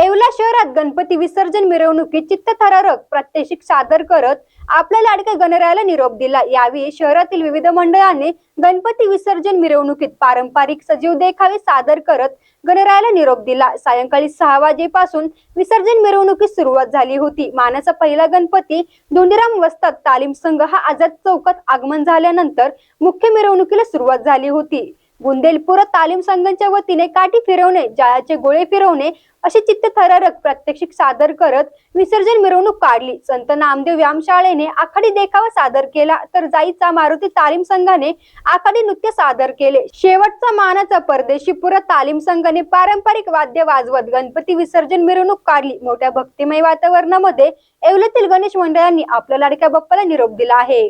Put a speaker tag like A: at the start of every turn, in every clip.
A: येवला शहरात गणपती विसर्जन मिरवणुकीत चित्तथरारक प्रात्यक्षिक सादर करत आपल्या लाडक्या गणरायाला निरोप दिला. यावेळी शहरातील विविध मंडळांनी गणपती विसर्जन मिरवणुकीत पारंपरिक सजीव देखावे सादर करत गणरायाला निरोप दिला. सायंकाळी सहा वाजेपासून विसर्जन मिरवणुकीस सुरुवात झाली होती. मानाचा पहिला गणपती धोंडीराम वस्ताद तालीम संघ हा आझाद चौकात आगमन झाल्यानंतर मुख्य मिरवणुकीला सुरुवात झाली होती. बुंदेलपूर तालीम संघांच्या वतीने काठी फिरवणे जाळ्याचे गोळे फिरवणे असे चित्तथरारक प्रात्यक्षिक सादर करत विसर्जन मिरवणूक काढली. संत नामदेव व्यायामशाळेने आखाडी देखावा सादर केला तर जाईचा मारुती तालीम संघाने आखाडी नृत्य सादर केले. शेवटचा मानाचा परदेशी परदेशीपुर तालीम संघाने पारंपरिक वाद्य वाजवत गणपती विसर्जन मिरवणूक काढली. मोठ्या भक्तिमय वातावरणामध्ये येवल्यातील गणेश मंडळांनी आपल्या लाडक्या बाप्पाला निरोप दिला आहे.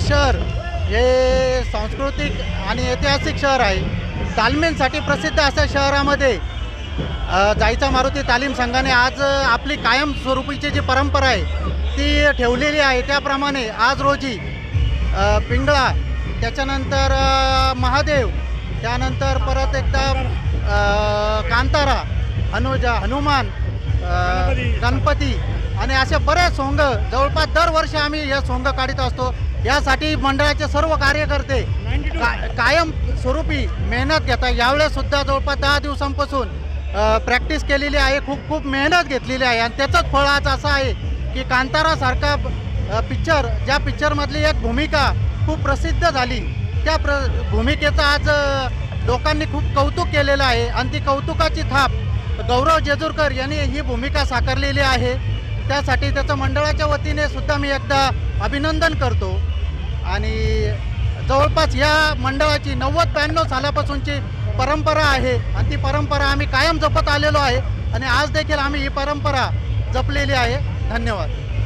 B: शहर हे सांस्कृतिक आणि ऐतिहासिक शहर आहे. तालमींसाठी प्रसिद्ध असं शहरामध्ये जायचा मारुती तालीम संघाने आज आपली कायमस्वरूपीची जी परंपरा आहे ती ठेवलेली आहे. त्याप्रमाणे आज रोजी पिंगळा त्याच्यानंतर महादेव त्यानंतर परत एकदा कांतारा हनुजा हनुमान गणपती आणि असे बरेच सोंग जवळपास दरवर्षी आम्ही हे सोंग काढत असतो. यासाठी मंडळाचे सर्व कार्यकर्ते का कायम स्वरूपी मेहनत घेतात यावेळेस सुद्धा जवळपास दहा दिवसांपासून प्रॅक्टिस केलेली आहे. खूप खूप मेहनत घेतलेली आहे. आणि त्याचंच फळ आज असं आहे की कांतारासारखा पिक्चर ज्या पिक्चरमधली एक भूमिका खूप प्रसिद्ध झाली त्या प्र भूमिकेचं आज लोकांनी खूप कौतुक केलेलं आहे. आणि ती कौतुकाची थाप गौरव जेजूरकर यांनी ही भूमिका साकारलेली आहे. त्यासाठी त्याचं मंडळाच्या वतीने सुद्धा मी एकदा अभिनंदन करतो. आणि जवळपास या मंडळाची नव्वद ब्याण्णव सालापासूनची परंपरा आहे आणि ती परंपरा आम्ही कायम जपत आलेलो आहे. आणि आज देखील आम्ही ही परंपरा जपलेली आहे. धन्यवाद.